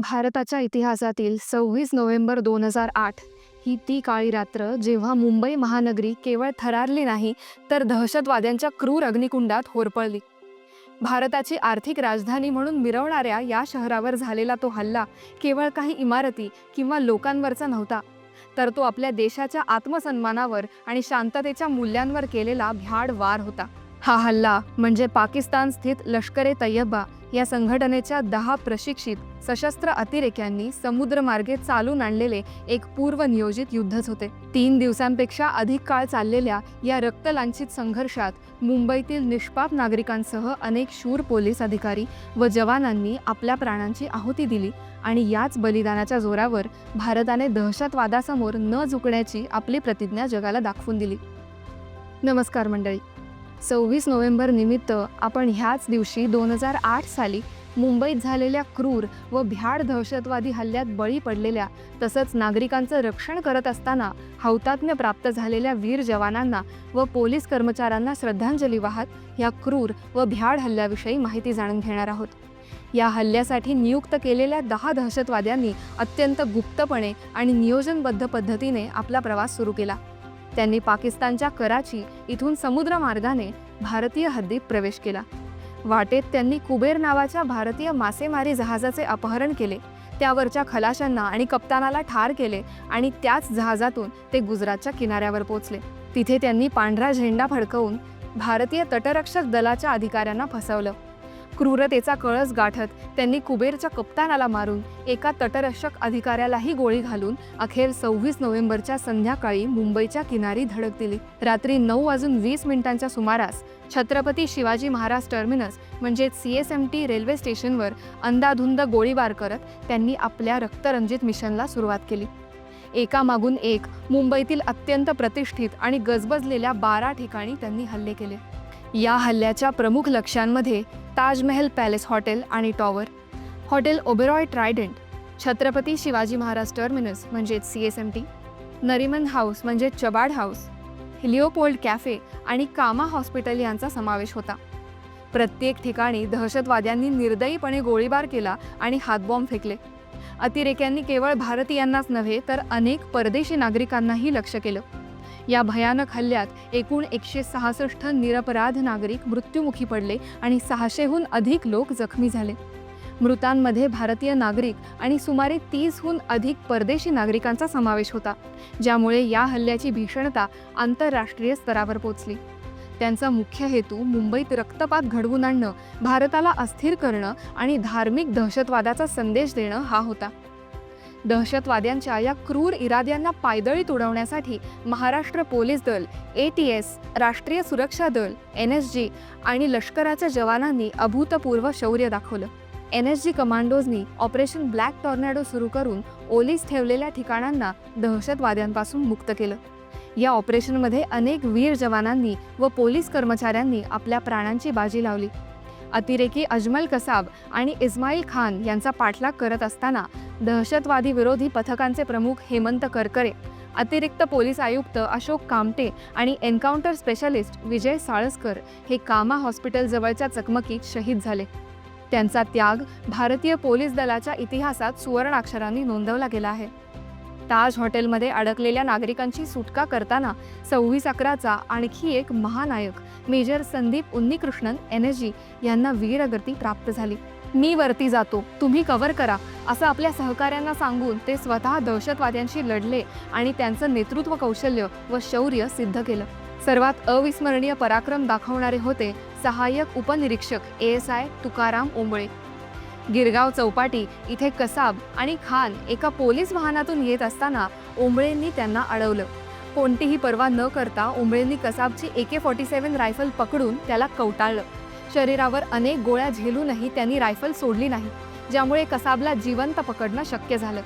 भारताच्या इतिहासातील सव्वीस नोव्हेंबर दोन हजार आठ ही ती काळी रात्र जेव्हा मुंबई महानगरी केवळ थरारली नाही तर दहशतवाद्यांच्या क्रूर अग्निकुंडात होरपळली. भारताची आर्थिक राजधानी म्हणून मिरवणाऱ्या या शहरावर झालेला तो हल्ला केवळ काही इमारती किंवा लोकांवरचा नव्हता तर तो आपल्या देशाच्या आत्मसन्मानावर आणि शांततेच्या मूल्यांवर केलेला भ्याड वार होता. हा हल्ला म्हणजे पाकिस्तान स्थित लष्करे ए तय्यबा या संघटनेच्या दहा प्रशिक्षित सशस्त्र अतिरेक्यांनी समुद्रमार्गे चालून आणलेले एक पूर्वनियोजित युद्धच होते. तीन दिवसांपेक्षा अधिक काळ चाललेल्या या रक्तलांछित संघर्षात मुंबईतील निष्पाप नागरिकांसह अनेक शूर पोलीस अधिकारी व जवानांनी आपल्या प्राणांची आहुती दिली आणि याच बलिदानाच्या जोरावर भारताने दहशतवादासमोर न झुकण्याची आपली प्रतिज्ञा जगाला दाखवून दिली. नमस्कार मंडळी. सव्वीस नोव्हेंबर निमित्त आपण ह्याच दिवशी दोन हजार आठ साली मुंबईत झालेल्या क्रूर व भ्याड दहशतवादी हल्ल्यात बळी पडलेल्या तसंच नागरिकांचं रक्षण करत असताना हौतात्म्य प्राप्त झालेल्या वीर जवानांना व पोलीस कर्मचाऱ्यांना श्रद्धांजली वाहत या क्रूर व भ्याड हल्ल्याविषयी माहिती जाणून घेणार आहोत. या हल्ल्यासाठी नियुक्त केलेल्या दहा दहशतवाद्यांनी अत्यंत गुप्तपणे आणि नियोजनबद्ध पद्धतीने आपला प्रवास सुरू केला. त्यांनी पाकिस्तानच्या कराची इथून समुद्र मार्गाने भारतीय हद्दीत प्रवेश केला. वाटेत त्यांनी कुबेर नावाच्या भारतीय मासेमारी जहाजाचे अपहरण केले. त्यावरच्या खलाशांना आणि कप्तानाला ठार केले आणि त्याच जहाजातून ते गुजरातच्या किनाऱ्यावर पोचले. तिथे त्यांनी पांढरा झेंडा फडकवून भारतीय तटरक्षक दलाच्या अधिकाऱ्यांना फसवलं. क्रूरतेचा कळस गाठत त्यांनी कुबेरच्या कप्तानाला मारून एका तटरक्षक अधिकाऱ्यालाही गोळी घालून अखेर सव्वीस नोव्हेंबरच्या संध्याकाळी मुंबईच्या किनारी धडक दिली. रात्री नऊ वाजून वीस मिनिटांच्या सुमारास छत्रपती शिवाजी महाराज टर्मिनस म्हणजे C S M T railway स्टेशनवर अंदाधुंद गोळीबार करत त्यांनी आपल्या रक्तरंजित मिशनला सुरुवात केली. एकामागून एक मुंबईतील अत्यंत प्रतिष्ठित आणि गजबजलेल्या बारा ठिकाणी त्यांनी हल्ले केले. या हल्ल्याच्या प्रमुख लक्ष्यांमध्ये ताजमहल पॅलेस हॉटेल आणि tower. Hotel Oberoi Trident Chhatrapati Shivaji Maharaj terminus म्हणजेच C S M T Nariman house म्हणजे चबाड हाऊस लिओपोल्ड कॅफे आणि कामा हॉस्पिटल यांचा समावेश होता. प्रत्येक ठिकाणी दहशतवाद्यांनी निर्दयीपणे गोळीबार केला आणि हातबॉम्ब फेकले. अतिरेक्यांनी केवळ भारतीयांनाच नव्हे तर अनेक परदेशी नागरिकांनाही लक्ष केलं. या भयानक हल्ल्यात एकूण एकशे सहासष्ट निरपराध नागरिक मृत्युमुखी पडले आणि सहाशेहून अधिक लोक जखमी झाले. मृतांमध्ये भारतीय नागरिक आणि सुमारे तीसहून अधिक परदेशी नागरिकांचा समावेश होता ज्यामुळे या हल्ल्याची भीषणता आंतरराष्ट्रीय स्तरावर पोचली. त्यांचा मुख्य हेतू मुंबईत रक्तपात घडवून आणणं भारताला अस्थिर करणं आणि धार्मिक दहशतवादाचा संदेश देणं हा होता. दहशतवाद्यांच्या या क्रूर इराद्यांना पायदळी तुडवण्यासाठी महाराष्ट्र पोलीस दल ए टी एस राष्ट्रीय सुरक्षा दल एन एस जी आणि लष्कराच्या जवानांनी अभूतपूर्व शौर्य दाखवलं. एन एस जी कमांडोजनी ऑपरेशन ब्लॅक टॉर्नॅडो सुरू करून ओलीस ठेवलेल्या ठिकाणांना दहशतवाद्यांपासून मुक्त केलं. या ऑपरेशनमध्ये अनेक वीर जवानांनी व पोलीस कर्मचाऱ्यांनी आपल्या प्राणांची बाजी लावली. अतिरेकी अजमल कसाब आणि इस्माईल खान यांचा पाठलाग करत असताना दहशतवादी विरोधी पथकांचे प्रमुख हेमंत करकरे अतिरिक्त पोलीस आयुक्त अशोक कामटे आणि एन्काउंटर स्पेशलिस्ट विजय साळसकर हे कामा हॉस्पिटलजवळच्या चकमकीत शहीद झाले. त्यांचा त्याग भारतीय पोलीस दलाच्या इतिहासात सुवर्णाक्षरांनी नोंदवला गेला आहे. ताज हॉटेलमध्ये अडकलेल्या नागरिकांची सुटका करताना सव्वीस अकराचा आणखी एक महानायक major Sandeep Unnikrishnan N S G यांना वीरगती प्राप्त झाली. मी वरती जातो. तुम्ही कव्हर करा. असं आपल्या सहकाऱ्यांना सांगून ते स्वतः दहशतवाद्यांशी लढले आणि त्यांचं नेतृत्व कौशल्य व शौर्य सिद्ध केलं. सर्वात अविस्मरणीय पराक्रम दाखवणारे होते सहाय्यक उपनिरीक्षक A S I Tukaram Ombale. Girgaon Chowpatty इथे कसाब आणि खान एका पोलीस वाहनातून येत असताना ओंबळेंनी त्यांना अडवलं. कोणतीही पर्वा न करता ओंबळेंनी कसाबची ए के फॉर्टी सेवन रायफल पकडून त्याला कवटाळलं. शरीरावर अनेक गोळ्या झेलूनही त्यांनी रायफल सोडली नाही ज्यामुळे कसाबला जिवंत पकडणं शक्य झालं.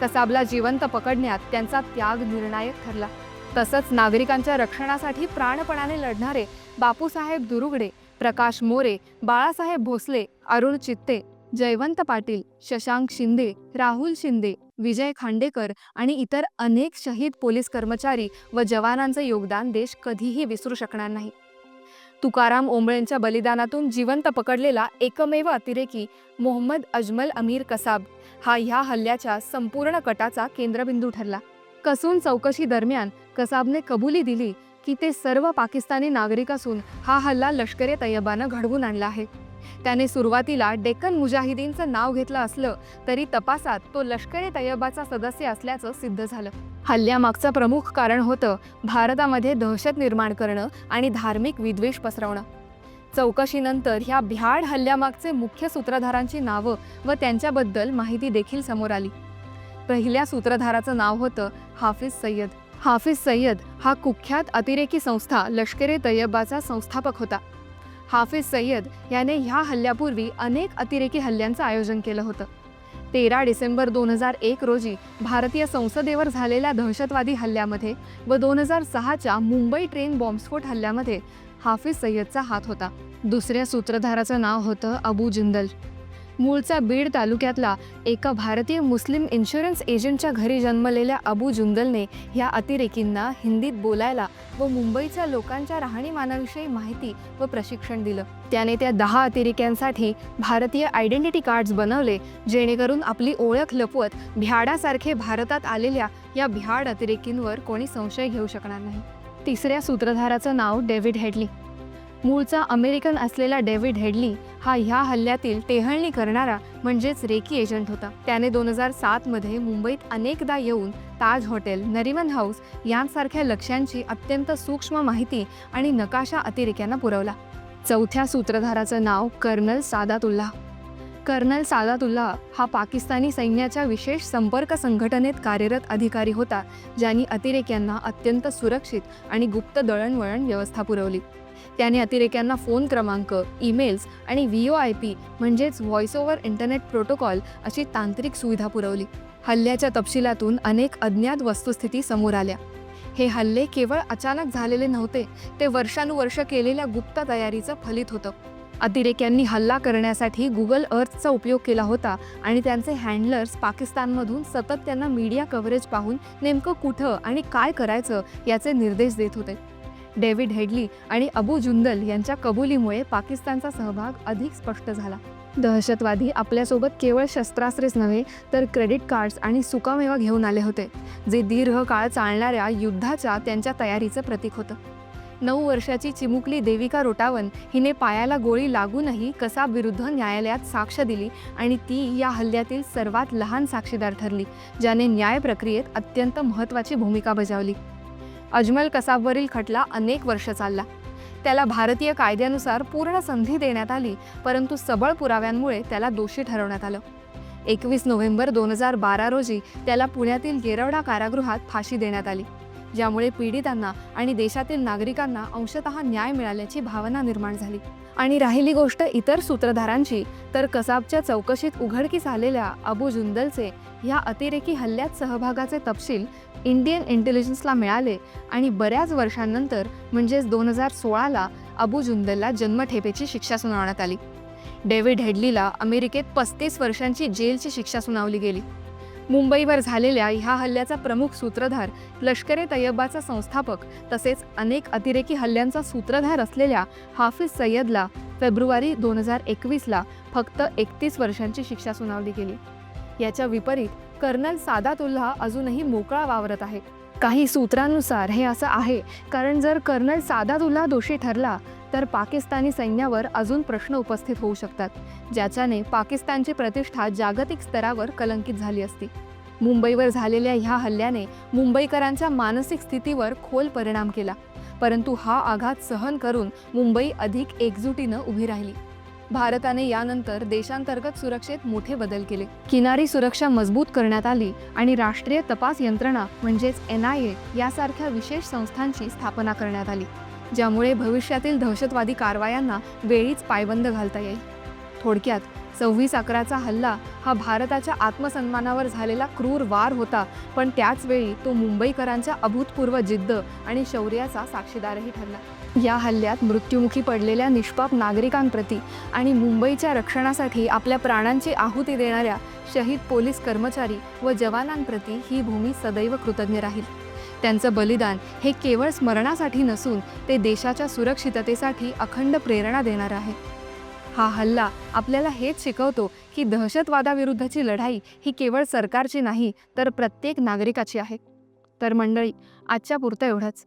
कसाबला जिवंत पकडण्यात त्यांचा त्याग निर्णायक ठरला. तसंच नागरिकांच्या रक्षणासाठी प्राणपणाने लढणारे बापूसाहेब दुरुगडे प्रकाश मोरे बाळासाहेब भोसले अरुण चित्ते जयवंत पाटील शशांक शिंदे राहुल शिंदे विजय खांडेकर आणि इतर अनेक शहीद पोलीस कर्मचारी व जवानांचं योगदान देश कधीही विसरू शकणार नाही. तुकाराम ओंबळेंच्या बलिदानातून जिवंत पकडलेला एकमेव अतिरेकी मोहम्मद अजमल अमीर कसाब हा ह्या हल्ल्याच्या संपूर्ण कटाचा केंद्रबिंदू ठरला. कसून चौकशी दरम्यान कसाबने कबुली दिली की ते सर्व पाकिस्तानी नागरिक असून हा हल्ला लष्करे तैयबानं तय्यबानं घडवून आणला आहे. त्याने सुरुवातीला डेक्कन मुजाहिदीनचं नाव घेतलं असलं तरी तपासात तो लष्कर ए तय्यबाचा सदस्य असल्याचं सिद्ध झालं. हल्ल्यामागचं प्रमुख कारण होतं भारतामध्ये दहशत निर्माण करणं आणि धार्मिक विद्वेष पसरवणं. चौकशीनंतर ह्या भ्याड हल्ल्यामागचे मुख्य सूत्रधारांची नावं व त्यांच्याबद्दल माहिती देखील समोर आली. पहिल्या सूत्रधाराचं नाव होतं हाफिज सय्यद. हाफिज सय्यद हा कुख्यात अतिरेकी संस्था लष्कर ए तय्यबाचा संस्थापक होता. हाफिज सय्यद याने ह्या हल्ल्यापूर्वी अनेक अतिरेकी हल्ल्यांचं आयोजन केलं होतं. तेरा डिसेंबर दोन हजार एक रोजी भारतीय संसदेवर झालेल्या दहशतवादी हल्ल्यामध्ये व दोन हजार सहाच्या मुंबई ट्रेन बॉम्बस्फोट हल्ल्यामध्ये हाफिज सय्यदचा हात होता. दुसऱ्या सूत्रधाराचं नाव होतं अबू जिंदल. मूळचा बीड तालुक्यातला एका भारतीय मुस्लिम इन्शुरन्स एजंटच्या घरी जन्मलेल्या अबू जुंदलने ह्या अतिरेकींना हिंदीत बोलायला व मुंबईच्या लोकांच्या राहणीमानाविषयी माहिती व प्रशिक्षण दिलं. त्याने त्या दहा अतिरेक्यांसाठी भारतीय आयडेंटिटी कार्ड्स बनवले जेणेकरून आपली ओळख लपवत भ्याडासारखे भारतात आलेल्या या भ्याड अतिरेकींवर कोणी संशय घेऊ शकणार नाही. तिसऱ्या सूत्रधाराचं नाव डेव्हिड हेडली. मूळचा अमेरिकन असलेला डेव्हिड हेडली हा ह्या हल्ल्यातील टेहळणी करणारा म्हणजेच रेकी एजंट होता. त्याने दोन हजार सातमध्ये मुंबईत अनेकदा येऊन ताज हॉटेल नरिमन हाऊस यांसारख्या लक्ष्यांची अत्यंत सूक्ष्म माहिती आणि नकाशा अतिरेक्यांना पुरवला. चौथ्या सूत्रधाराचं नाव कर्नल सादातुल्ला कर्नल सादातुल्ला हा पाकिस्तानी सैन्याच्या विशेष संपर्क संघटनेत कार्यरत अधिकारी होता ज्यांनी अतिरेक्यांना अत्यंत सुरक्षित आणि गुप्त दळणवळण व्यवस्था पुरवली. त्याने अतिरेक्यांना फोन क्रमांक ईमेल्स आणि व्ही ओ आय पी म्हणजेच व्हॉइस ओव्हर इंटरनेट प्रोटोकॉल अशी तांत्रिक सुविधा पुरवली. हल्ल्याच्या तपशिलातून अनेक अज्ञात वस्तुस्थिती समोर आल्या. हे हल्ले केवळ अचानक झालेले नव्हते ते वर्षानुवर्ष केलेल्या गुप्त तयारीचं फलित होतं. अतिरेक्यांनी हल्ला करण्यासाठी गुगल अर्थचा उपयोग केला होता आणि त्यांचे हँडलर्स पाकिस्तानमधून सतत त्यांना मीडिया कव्हरेज पाहून नेमकं कुठं आणि काय करायचं याचे निर्देश देत होते. डेव्हिड हेडली आणि अबू जुंदल यांच्या कबुलीमुळे पाकिस्तानचा सहभाग अधिक स्पष्ट झाला. दहशतवादी आपल्यासोबत केवळ शस्त्रास्त्रेच नव्हे तर क्रेडिट कार्ड्स आणि सुकामेवा घेऊन आले होते जे दीर्घकाळ चालणाऱ्या युद्धाच्या त्यांच्या तयारीचं प्रतीक होतं. नऊ वर्षाची चिमुकली देविका रोटावन हिने पायाला गोळी लागूनही कसाबविरुद्ध न्यायालयात साक्ष दिली आणि ती या हल्ल्यातील सर्वात लहान साक्षीदार ठरली ज्याने न्याय प्रक्रियेत अत्यंत महत्त्वाची भूमिका बजावली. अजमल कसाबवरील खटला अनेक वर्ष चालला. त्याला भारतीय कायद्यानुसार पूर्ण संधी देण्यात आली परंतु सबळ पुराव्यांमुळे त्याला दोषी ठरवण्यात आलं. एकवीस नोव्हेंबर दोन हजार बारा रोजी त्याला पुण्यातील येरवडा कारागृहात फाशी देण्यात आली. ज्यामुळे पीडितांना आणि देशातील नागरिकांना अंशतः न्याय मिळाल्याची भावना निर्माण झाली. आणि राहिली गोष्ट इतर सूत्रधारांची तर कसाबच्या चौकशीत उघडकीस आलेल्या अबू जुंदलचे ह्या अतिरेकी हल्ल्यात सहभागाचे तपशील इंडियन इंटेलिजन्सला मिळाले आणि बऱ्याच वर्षांनंतर म्हणजेच दोन हजार सोळाला अबू जुंदलला जन्मठेपेची शिक्षा सुनावण्यात आली. डेव्हिड हेडलीला अमेरिकेत पस्तीस वर्षांची जेलची शिक्षा सुनावली गेली. मुंबईवर झालेल्या ह्या हल्ल्याचा प्रमुख सूत्रधार लष्कर ए तय्यबाचा संस्थापक तसेच अनेक अतिरेकी हल्ल्यांचा सूत्रधार असलेल्या हाफिज सय्यदला फेब्रुवारी दोन हजार एकवीसला फक्त एकतीस वर्षांची शिक्षा सुनावली गेली. याच्या विपरीत कर्नल सादातुल्ला अजूनही मोकळा वावरत आहे काही सूत्रांनुसार हे असं आहे. कारण जर कर्नल सादातुल्ला दोषी ठरला तर पाकिस्तानी सैन्यावर अजून प्रश्न उपस्थित होऊ शकतात ज्याच्याने पाकिस्तानची प्रतिष्ठा जागतिक स्तरावर कलंकित झाली असती. मुंबईवर झालेल्या ह्या हल्ल्याने मुंबईकरांच्या मानसिक स्थितीवर खोल परिणाम केला परंतु हा आघात सहन करून मुंबई अधिक एकजुटीनं उभी राहिली. भारताने यानंतर देशांतर्गत सुरक्षेत मोठे बदल केले. किनारी सुरक्षा मजबूत करण्यात आली आणि राष्ट्रीय तपास यंत्रणा म्हणजेच एन आय ए यासारख्या विशेष संस्थांची स्थापना करण्यात आली ज्यामुळे भविष्यातील दहशतवादी कारवायांना वेळीच पायबंद घालता येईल. थोडक्यात सव्वीस अकराचा हल्ला हा भारताच्या आत्मसन्मानावर झालेला क्रूर वार होता पण त्याचवेळी तो मुंबईकरांच्या अभूतपूर्व जिद्द आणि शौर्याचा साक्षीदारही ठरला. या हल्ल्यात मृत्युमुखी पडलेल्या निष्पाप नागरिकांप्रती आणि मुंबईच्या रक्षणासाठी आपल्या प्राणांची आहुती देणाऱ्या शहीद पोलीस कर्मचारी व जवानांप्रती ही भूमी सदैव कृतज्ञ राहील. त्यांचं बलिदान हे केवळ स्मरणासाठी नसून ते देशाच्या सुरक्षिततेसाठी अखंड प्रेरणा देणारं आहे. हा हल्ला आपल्याला हेच शिकवतो की दहशतवादाविरुद्धची लढाई ही केवळ सरकारची नाही तर प्रत्येक नागरिकाची आहे. तर मंडळी आजच्या पुरतं एवढंच.